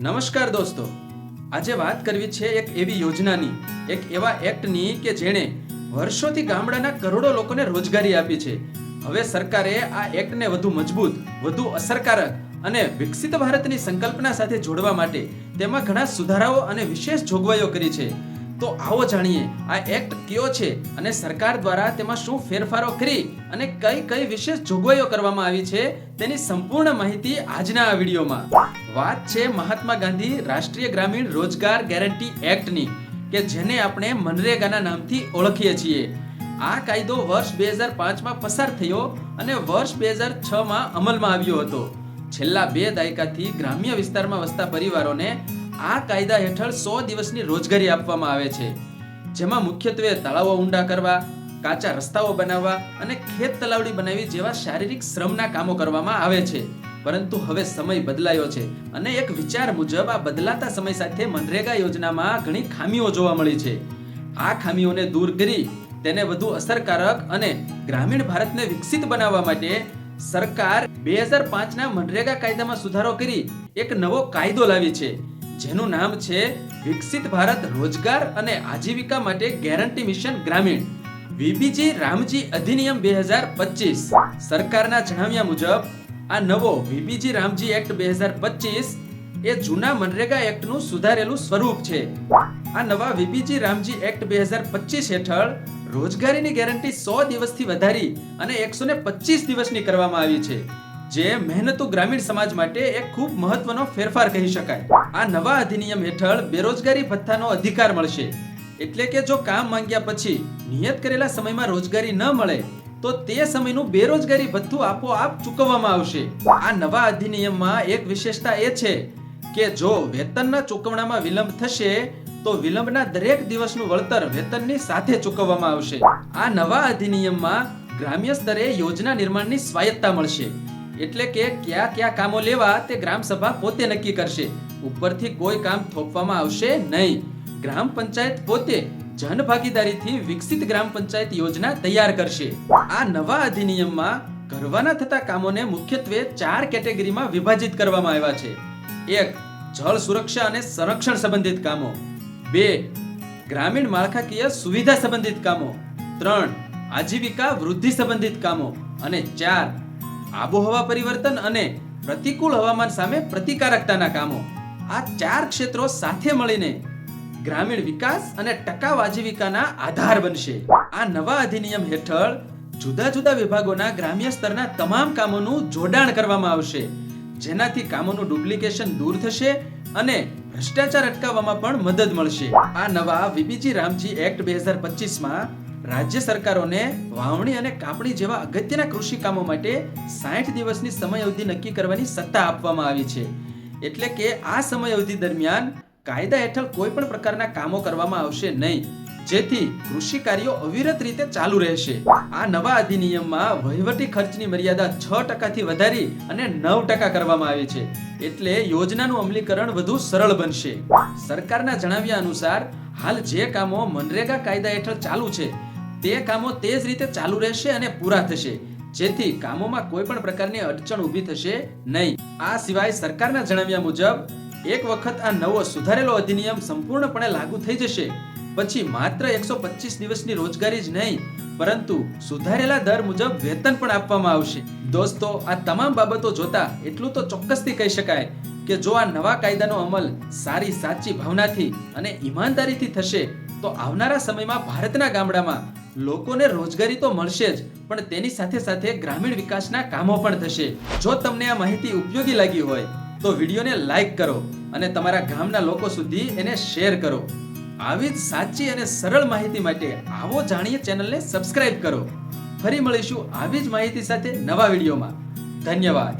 નમસ્કાર દોસ્તો. આજે વાત કરવી છે એક એવી યોજનાની, એક એવા એક્ટની કે જેણે વર્ષોથી ગામડાના કરોડો લોકોને રોજગારી આપી છે. હવે સરકારે આ એક્ટને વધુ મજબૂત, વધુ અસરકારક અને વિકસિત ભારતની સંકલ્પના સાથે જોડવા માટે તેમાં ઘણા સુધારાઓ અને વિશેષ જોગવાઈઓ કરી છે. તો આવો જાણીએ, આ એક્ટ કયો છે અને સરકાર દ્વારા તેમાં શું ફેરફારો કરી અને કઈ કઈ વિશેષ જોગવાઈઓ કરવામાં આવી છે તેની સંપૂર્ણ માહિતી આજના આ વિડીયોમાં. વાત છે મહાત્મા ગાંધી રાષ્ટ્રીય ગ્રામીણ રોજગાર ગેરંટી એક્ટની, કે જેને આપણે મનરેગાના નામથી ઓળખીએ છીએ. આ કાયદો વર્ષ બે હજાર પાંચમાં પસાર થયો અને વર્ષ બે હજાર છમાં અમલમાં આવ્યો હતો. છેલ્લા બે દાયકાથી ગ્રામ્ય વિસ્તારમાં વસતા પરિવારોને આ કાયદા હેઠળ સો દિવસની રોજગારી આપવામાં આવે છે. જેમાં મુખ્યત્વે તળાવો ઊંડા કરવા, કાચા રસ્તાઓ બનાવવા અને ખેત તલાવડી બનાવી જેવા શારીરિક શ્રમના કામો કરવામાં આવે છે. પરંતુ હવે સમય બદલાયો છે અને એક વિચાર મુજબ આ બદલાતા સમય સાથે મનરેગા યોજનામાં ઘણી ખામીઓ જોવા મળી છે. આ ખામીઓને દૂર કરી તેને વધુ અસરકારક અને ગ્રામીણ ભારતને વિકસિત બનાવવા માટે સરકાર બે હજાર પાંચના મનરેગા કાયદામાં સુધારો કરી એક નવો કાયદો લાવી છે. જેનું નામ છે વિકસિત ભારત રોજગાર અને આજીવિકા માટે ગેરંટી મિશન ગ્રામીણ. વીબીજી રામજી અધિનિયમ બે હજાર પચીસ. સરકારના જણાવ્યા મુજબ, આ નવો વીબીજી રામજી એક્ટ બે હજાર પચીસ એ જૂના મનરેગા એક્ટનું સુધારેલું સ્વરૂપ છે. આ નવા વીબીજી રામજી એક્ટ બે હજાર પચીસ હેઠળ રોજગારીની ગેરંટી સો દિવસથી વધારી અને એકસો ને પચીસ દિવસની કરવામાં આવી છે. જે મહેનતુ ગ્રામીણ સમાજ માટે એક ખૂબ મહત્વનો ફેરફાર કહી શકાય. આ નવા અધિનિયમ હેઠળ બેરોજગારી ભથ્થાનો અધિકાર મળશે. એટલે કે જો કામ માંગ્યા પછી નિયત કરેલા સમયમાં રોજગારી ન મળે, તો તે સમયનું બેરોજગારી ભથ્થું આપોઆપ ચૂકવવામાં આવશે. આ નવા અધિનિયમમાં એક વિશેષતા એ છે કે જો વેતનના ચૂકવણામાં વિલંબ થશે, તો વિલંબના દરેક દિવસનું વળતર વેતનની સાથે ચૂકવવામાં આવશે. આ નવા અધિનિયમમાં ગ્રામ્ય સ્તરે યોજના નિર્માણની સ્વાયત્તા મળશે. એટલે કે કયા કયા કામો લેવા તે ગ્રામ સભા પોતે નક્કી કરશે. ઉપરથી કોઈ કામ થોપવામાં આવશે નહીં. ગ્રામ પંચાયત પોતે જન ભાગીદારીથી વિકસિત ગ્રામ પંચાયત યોજના તૈયાર કરશે. આ નવા અધિનિયમમાં કરવાના થતા કામોને મુખ્યત્વે ચાર કેટેગરીમાં વિભાજિત કરવામાં આવ્યા છે. એક, જળ સુરક્ષા અને સંરક્ષણ સંબંધિત કામો. બે, ગ્રામીણ માળખાકીય સુવિધા સંબંધિત કામો. ત્રણ, આજીવિકા વૃદ્ધિ સંબંધિત કામો. અને ચાર આબોહવા પરિવર્તન અને પ્રતિકૂળ હવામાન સામે પ્રતિકારકતાના કામો. આ ચાર ક્ષેત્રો સાથે મળીને ગ્રામીણ વિકાસ અને ટકાઉ આજીવિકાના આધાર બનશે. આ નવા અધિનિયમ હેઠળ જુદા જુદા વિભાગોના ગ્રામ્ય સ્તરના તમામ કામોનું જોડાણ કરવામાં આવશે. જેનાથી કામોનું ડુપ્લિકેશન દૂર થશે અને ભ્રષ્ટાચાર અટકાવવામાં પણ મદદ મળશે. આ નવા વીબીજી રામજી એક્ટ બે હજાર પચીસમાં રાજ્ય સરકારોને વાવણી અને કાપણી જેવા અગત્યના કૃષિ કામો માટે સાઠ દિવસની સમય અવધિ નક્કી કરવાની સત્તા આપવામાં આવી છે. એટલે કે આ સમય અવધિ દરમિયાન કાયદા હેઠળ કોઈ પણ પ્રકારના કામો કરવામાં આવશે નહીં. જેથી કૃષિ કાર્યો અવિરત રીતે ચાલુ રહેશે. આ નવા અધિનિયમમાં વહીવટી ખર્ચની મર્યાદા છ ટકાથી વધારી અને નવ ટકા કરવામાં આવી છે. એટલે યોજનાનું અમલીકરણ વધુ સરળ બનશે. સરકારના જણાવ્યા અનુસાર, હાલ જે કામો મનરેગા કાયદા હેઠળ ચાલુ છે તે કામો તે જ રીતે ચાલુ રહેશે અને પૂરા થશે. જેથી કામોમાં કોઈ પણ પ્રકારની અડચણ ઊભી થશે નહીં. આ સિવાય સરકારના જણાવ્યા મુજબ, એક વખત આ નવો સુધારેલો અધિનિયમ સંપૂર્ણપણે લાગુ થઈ જશે. પછી માત્ર એકસો પચીસ દિવસની રોજગારી જ નહીં, પરંતુ સુધારેલા દર મુજબ વેતન પણ આપવામાં આવશે. દોસ્તો, આ તમામ બાબતો જોતા એટલું તો ચોક્કસથી કહી શકાય કે જો આ નવા કાયદાનો અમલ સારી સાચી ભાવનાથી અને ઈમાનદારીથી થશે, તો આવનારા સમયમાં ભારતના ગામડામાં લોકોને રોજગારી તો મળશે જ, પણ તેની સાથે સાથે ગ્રામીણ વિકાસના કામો પણ થશે. જો તમને આ માહિતી ઉપયોગી લાગી હોય, તો વિડીયોને લાઈક કરો અને તમારા ગામના લોકો સુધી એને શેર કરો. આવી જ સાચી અને સરળ માહિતી માટે આવો જાણીએ ચેનલને સબસ્ક્રાઇબ કરો. ફરી મળીશું આવી જ માહિતી સાથે નવા વિડીયોમાં. ધન્યવાદ.